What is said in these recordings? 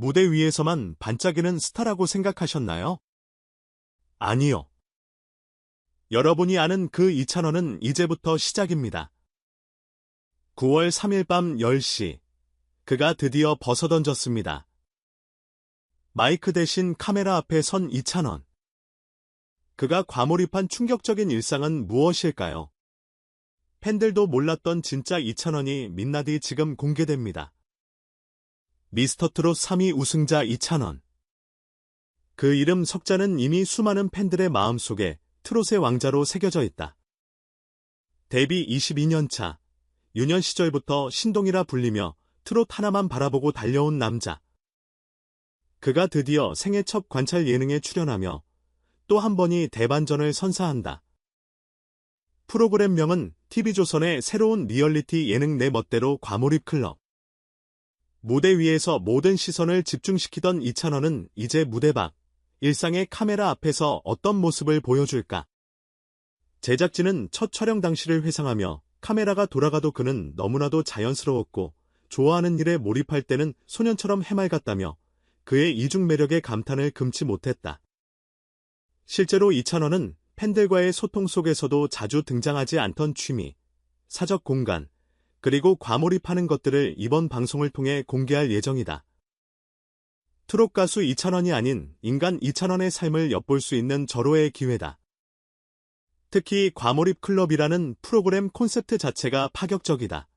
무대 위에서만 반짝이는 스타라고 생각하셨나요? 아니요. 여러분이 아는 그 이찬원은 이제부터 시작입니다. 9월 3일 밤 10시, 그가 드디어 벗어던졌습니다. 마이크 대신 카메라 앞에 선 이찬원. 그가 과몰입한 충격적인 일상은 무엇일까요? 팬들도 몰랐던 진짜 이찬원이 민낯이 지금 공개됩니다. 미스터트롯 3위 우승자 이찬원. 그 이름 석자는 이미 수많은 팬들의 마음속에 트롯의 왕자로 새겨져 있다. 데뷔 22년 차, 유년 시절부터 신동이라 불리며 트롯 하나만 바라보고 달려온 남자. 그가 드디어 생애 첫 관찰 예능에 출연하며 또 한 번이 대반전을 선사한다. 프로그램명은 TV조선의 새로운 리얼리티 예능 내 멋대로 과몰입 클럽. 무대 위에서 모든 시선을 집중시키던 이찬원은 이제 무대 밖, 일상의 카메라 앞에서 어떤 모습을 보여줄까? 제작진은 첫 촬영 당시를 회상하며 카메라가 돌아가도 그는 너무나도 자연스러웠고 좋아하는 일에 몰입할 때는 소년처럼 해맑았다며 그의 이중 매력에 감탄을 금치 못했다. 실제로 이찬원은 팬들과의 소통 속에서도 자주 등장하지 않던 취미, 사적 공간, 그리고 과몰입하는 것들을 이번 방송을 통해 공개할 예정이다. 트롯 가수 이찬원이 아닌 인간 이찬원의 삶을 엿볼 수 있는 절호의 기회다. 특히 과몰입 클럽이라는 프로그램 콘셉트 자체가 파격적이다.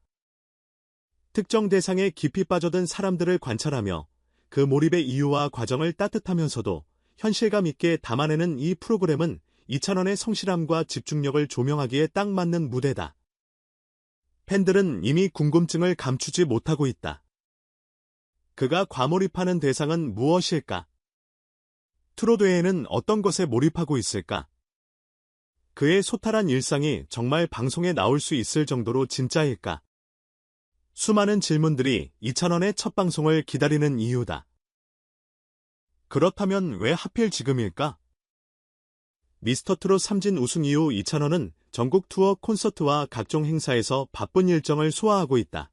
특정 대상에 깊이 빠져든 사람들을 관찰하며 그 몰입의 이유와 과정을 따뜻하면서도 현실감 있게 담아내는 이 프로그램은 이찬원의 성실함과 집중력을 조명하기에 딱 맞는 무대다. 팬들은 이미 궁금증을 감추지 못하고 있다. 그가 과몰입하는 대상은 무엇일까? 트로드에는 어떤 것에 몰입하고 있을까? 그의 소탈한 일상이 정말 방송에 나올 수 있을 정도로 진짜일까? 수많은 질문들이 이찬원의 첫 방송을 기다리는 이유다. 그렇다면 왜 하필 지금일까? 미스터트롯 3진 우승 이후 이찬원은 전국 투어 콘서트와 각종 행사에서 바쁜 일정을 소화하고 있다.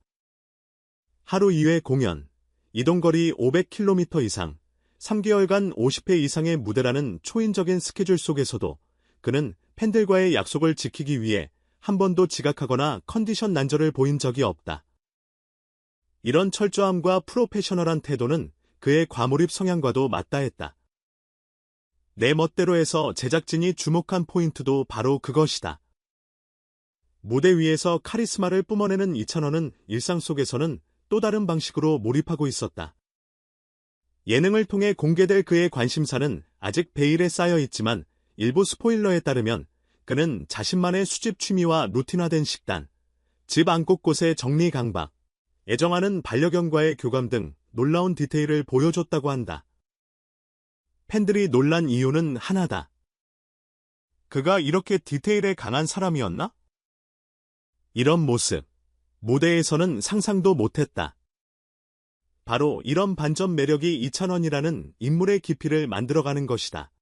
하루 2회 공연, 이동거리 500km 이상, 3개월간 50회 이상의 무대라는 초인적인 스케줄 속에서도 그는 팬들과의 약속을 지키기 위해 한 번도 지각하거나 컨디션 난절을 보인 적이 없다. 이런 철저함과 프로페셔널한 태도는 그의 과몰입 성향과도 맞다했다. 내 멋대로 해서 제작진이 주목한 포인트도 바로 그것이다. 무대 위에서 카리스마를 뿜어내는 이찬원은 일상 속에서는 또 다른 방식으로 몰입하고 있었다. 예능을 통해 공개될 그의 관심사는 아직 베일에 쌓여 있지만 일부 스포일러에 따르면 그는 자신만의 수집 취미와 루틴화된 식단, 집 안 곳곳의 정리 강박, 애정하는 반려견과의 교감 등 놀라운 디테일을 보여줬다고 한다. 팬들이 놀란 이유는 하나다. 그가 이렇게 디테일에 강한 사람이었나? 이런 모습, 무대에서는 상상도 못했다. 바로 이런 반전 매력이 이찬원이라는 인물의 깊이를 만들어가는 것이다.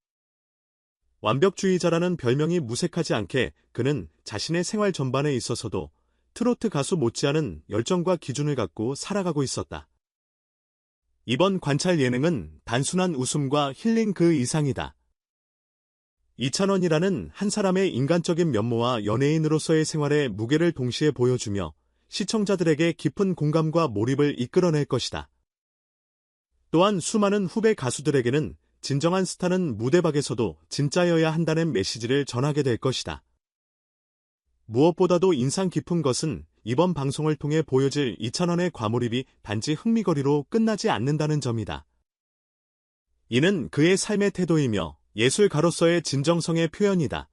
완벽주의자라는 별명이 무색하지 않게 그는 자신의 생활 전반에 있어서도 트로트 가수 못지않은 열정과 기준을 갖고 살아가고 있었다. 이번 관찰 예능은 단순한 웃음과 힐링 그 이상이다. 이찬원이라는 한 사람의 인간적인 면모와 연예인으로서의 생활의 무게를 동시에 보여주며 시청자들에게 깊은 공감과 몰입을 이끌어낼 것이다. 또한 수많은 후배 가수들에게는 진정한 스타는 무대박에서도 진짜여야 한다는 메시지를 전하게 될 것이다. 무엇보다도 인상 깊은 것은 이번 방송을 통해 보여질 이찬원의 과몰입이 단지 흥미거리로 끝나지 않는다는 점이다. 이는 그의 삶의 태도이며 예술가로서의 진정성의 표현이다.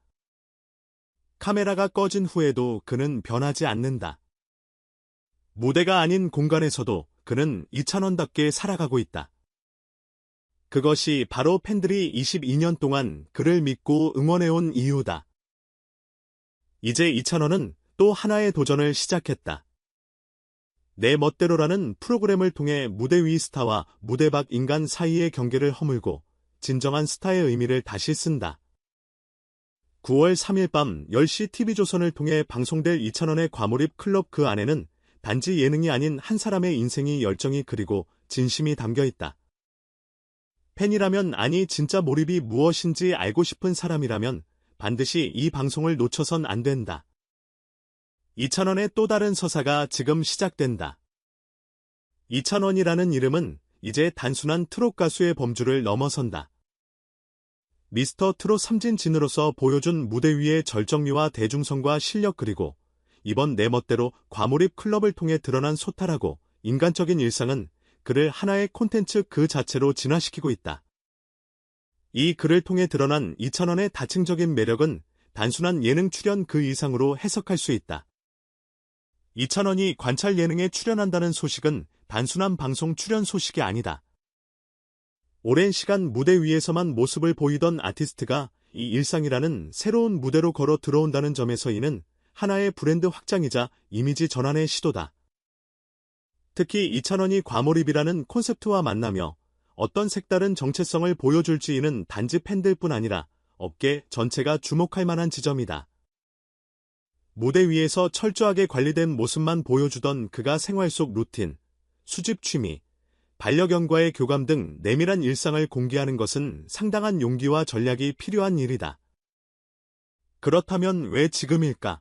카메라가 꺼진 후에도 그는 변하지 않는다. 무대가 아닌 공간에서도 그는 이찬원답게 살아가고 있다. 그것이 바로 팬들이 22년 동안 그를 믿고 응원해온 이유다. 이제 이찬원은 또 하나의 도전을 시작했다. 내 멋대로라는 프로그램을 통해 무대 위 스타와 무대 밖 인간 사이의 경계를 허물고 진정한 스타의 의미를 다시 쓴다. 9월 3일 밤 10시 TV조선을 통해 방송될 이찬원의 과몰입 클럽 그 안에는 단지 예능이 아닌 한 사람의 인생이 열정이 그리고 진심이 담겨 있다. 팬이라면 아니 진짜 몰입이 무엇인지 알고 싶은 사람이라면 반드시 이 방송을 놓쳐선 안 된다. 이찬원의 또 다른 서사가 지금 시작된다. 이찬원이라는 이름은 이제 단순한 트롯 가수의 범주를 넘어선다. 미스터 트롯 삼진진으로서 보여준 무대 위의 절정미와 대중성과 실력 그리고 이번 내 멋대로 과몰입 클럽을 통해 드러난 소탈하고 인간적인 일상은 그를 하나의 콘텐츠 그 자체로 진화시키고 있다. 이 글을 통해 드러난 이찬원의 다층적인 매력은 단순한 예능 출연 그 이상으로 해석할 수 있다. 이찬원이 관찰 예능에 출연한다는 소식은 단순한 방송 출연 소식이 아니다. 오랜 시간 무대 위에서만 모습을 보이던 아티스트가 이 일상이라는 새로운 무대로 걸어 들어온다는 점에서 이는 하나의 브랜드 확장이자 이미지 전환의 시도다. 특히 이찬원이 과몰입이라는 콘셉트와 만나며 어떤 색다른 정체성을 보여줄지 이는 단지 팬들뿐 아니라 업계 전체가 주목할 만한 지점이다. 무대 위에서 철저하게 관리된 모습만 보여주던 그가 생활 속 루틴, 수집 취미, 반려견과의 교감 등 내밀한 일상을 공개하는 것은 상당한 용기와 전략이 필요한 일이다. 그렇다면 왜 지금일까?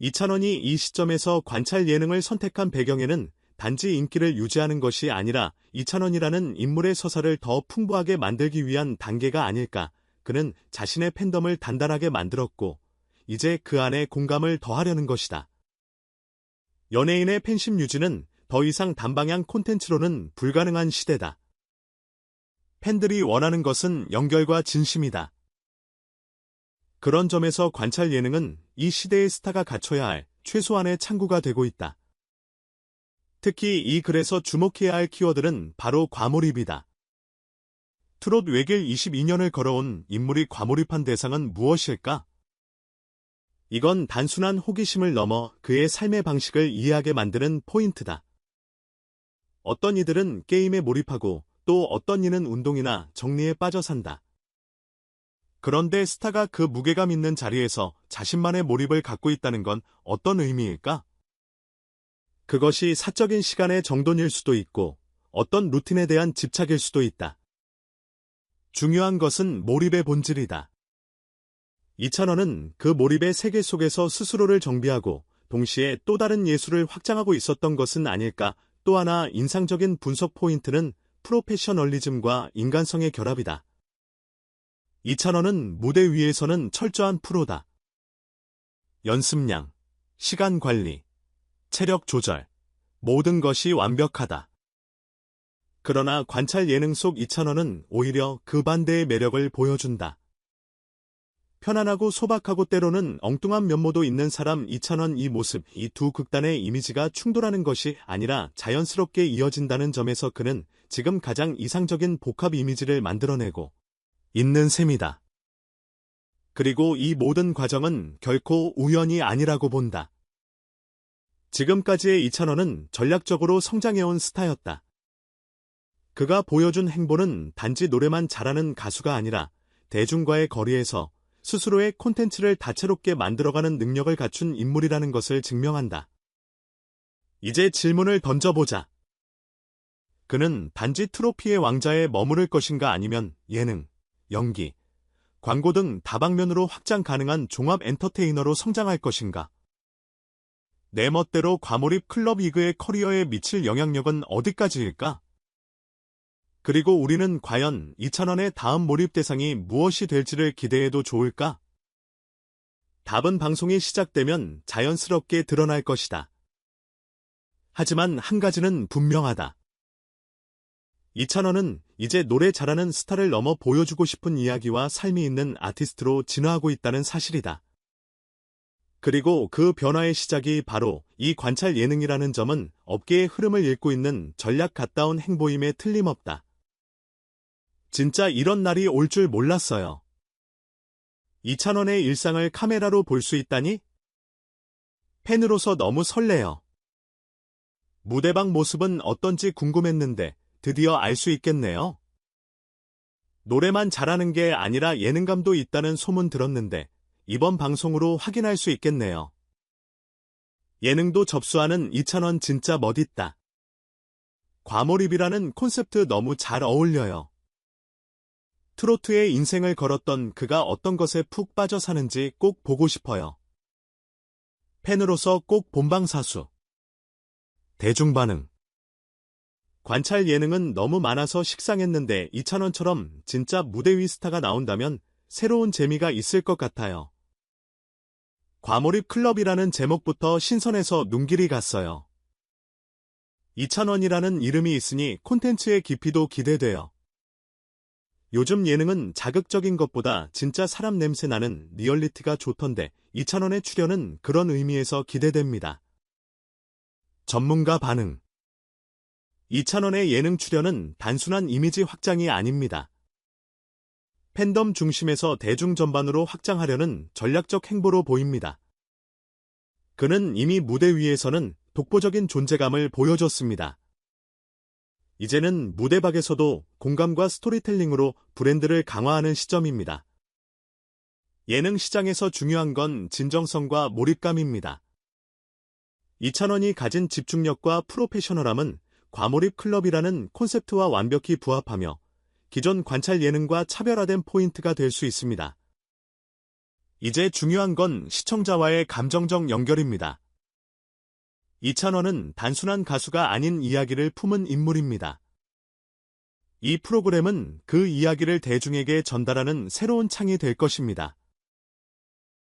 이찬원이 이 시점에서 관찰 예능을 선택한 배경에는 단지 인기를 유지하는 것이 아니라 이찬원이라는 인물의 서사를 더 풍부하게 만들기 위한 단계가 아닐까. 그는 자신의 팬덤을 단단하게 만들었고 이제 그 안에 공감을 더하려는 것이다. 연예인의 팬심 유지는 더 이상 단방향 콘텐츠로는 불가능한 시대다. 팬들이 원하는 것은 연결과 진심이다. 그런 점에서 관찰 예능은 이 시대의 스타가 갖춰야 할 최소한의 창구가 되고 있다. 특히 이 글에서 주목해야 할 키워드는 바로 과몰입이다. 트롯 외길 22년을 걸어온 인물이 과몰입한 대상은 무엇일까? 이건 단순한 호기심을 넘어 그의 삶의 방식을 이해하게 만드는 포인트다. 어떤 이들은 게임에 몰입하고 또 어떤 이는 운동이나 정리에 빠져 산다. 그런데 스타가 그 무게감 있는 자리에서 자신만의 몰입을 갖고 있다는 건 어떤 의미일까? 그것이 사적인 시간의 정돈일 수도 있고 어떤 루틴에 대한 집착일 수도 있다. 중요한 것은 몰입의 본질이다. 이찬원은 그 몰입의 세계 속에서 스스로를 정비하고 동시에 또 다른 예술을 확장하고 있었던 것은 아닐까 또 하나 인상적인 분석 포인트는 프로페셔널리즘과 인간성의 결합이다. 이찬원은 무대 위에서는 철저한 프로다. 연습량, 시간 관리, 체력 조절, 모든 것이 완벽하다. 그러나 관찰 예능 속 이찬원은 오히려 그 반대의 매력을 보여준다. 편안하고 소박하고 때로는 엉뚱한 면모도 있는 사람 이찬원 이 모습, 이 두 극단의 이미지가 충돌하는 것이 아니라 자연스럽게 이어진다는 점에서 그는 지금 가장 이상적인 복합 이미지를 만들어내고 있는 셈이다. 그리고 이 모든 과정은 결코 우연이 아니라고 본다. 지금까지의 이찬원은 전략적으로 성장해온 스타였다. 그가 보여준 행보는 단지 노래만 잘하는 가수가 아니라 대중과의 거리에서 스스로의 콘텐츠를 다채롭게 만들어가는 능력을 갖춘 인물이라는 것을 증명한다. 이제 질문을 던져보자. 그는 단지 트로피의 왕자에 머무를 것인가 아니면 예능, 연기, 광고 등 다방면으로 확장 가능한 종합 엔터테이너로 성장할 것인가? 내 멋대로 과몰입 클럽 이그의 커리어에 미칠 영향력은 어디까지일까? 그리고 우리는 과연 이찬원의 다음 몰입 대상이 무엇이 될지를 기대해도 좋을까? 답은 방송이 시작되면 자연스럽게 드러날 것이다. 하지만 한 가지는 분명하다. 이찬원은 이제 노래 잘하는 스타를 넘어 보여주고 싶은 이야기와 삶이 있는 아티스트로 진화하고 있다는 사실이다. 그리고 그 변화의 시작이 바로 이 관찰 예능이라는 점은 업계의 흐름을 읽고 있는 전략 가다운 행보임에 틀림없다. 진짜 이런 날이 올 줄 몰랐어요. 이찬원의 일상을 카메라로 볼 수 있다니? 팬으로서 너무 설레요. 무대방 모습은 어떤지 궁금했는데 드디어 알 수 있겠네요. 노래만 잘하는 게 아니라 예능감도 있다는 소문 들었는데 이번 방송으로 확인할 수 있겠네요. 예능도 접수하는 이찬원 진짜 멋있다. 과몰입이라는 콘셉트 너무 잘 어울려요. 트로트의 인생을 걸었던 그가 어떤 것에 푹 빠져 사는지 꼭 보고 싶어요. 팬으로서 꼭 본방사수. 대중 반응. 관찰 예능은 너무 많아서 식상했는데 이찬원처럼 진짜 무대 위 스타가 나온다면 새로운 재미가 있을 것 같아요. 과몰입 클럽이라는 제목부터 신선해서 눈길이 갔어요. 이찬원이라는 이름이 있으니 콘텐츠의 깊이도 기대돼요. 요즘 예능은 자극적인 것보다 진짜 사람 냄새 나는 리얼리티가 좋던데 이찬원의 출연은 그런 의미에서 기대됩니다. 전문가 반응 이찬원의 예능 출연은 단순한 이미지 확장이 아닙니다. 팬덤 중심에서 대중 전반으로 확장하려는 전략적 행보로 보입니다. 그는 이미 무대 위에서는 독보적인 존재감을 보여줬습니다. 이제는 무대박에서도 공감과 스토리텔링으로 브랜드를 강화하는 시점입니다. 예능 시장에서 중요한 건 진정성과 몰입감입니다. 이찬원이 가진 집중력과 프로페셔널함은 과몰입 클럽이라는 콘셉트와 완벽히 부합하며 기존 관찰 예능과 차별화된 포인트가 될 수 있습니다. 이제 중요한 건 시청자와의 감정적 연결입니다. 이찬원은 단순한 가수가 아닌 이야기를 품은 인물입니다. 이 프로그램은 그 이야기를 대중에게 전달하는 새로운 창이 될 것입니다.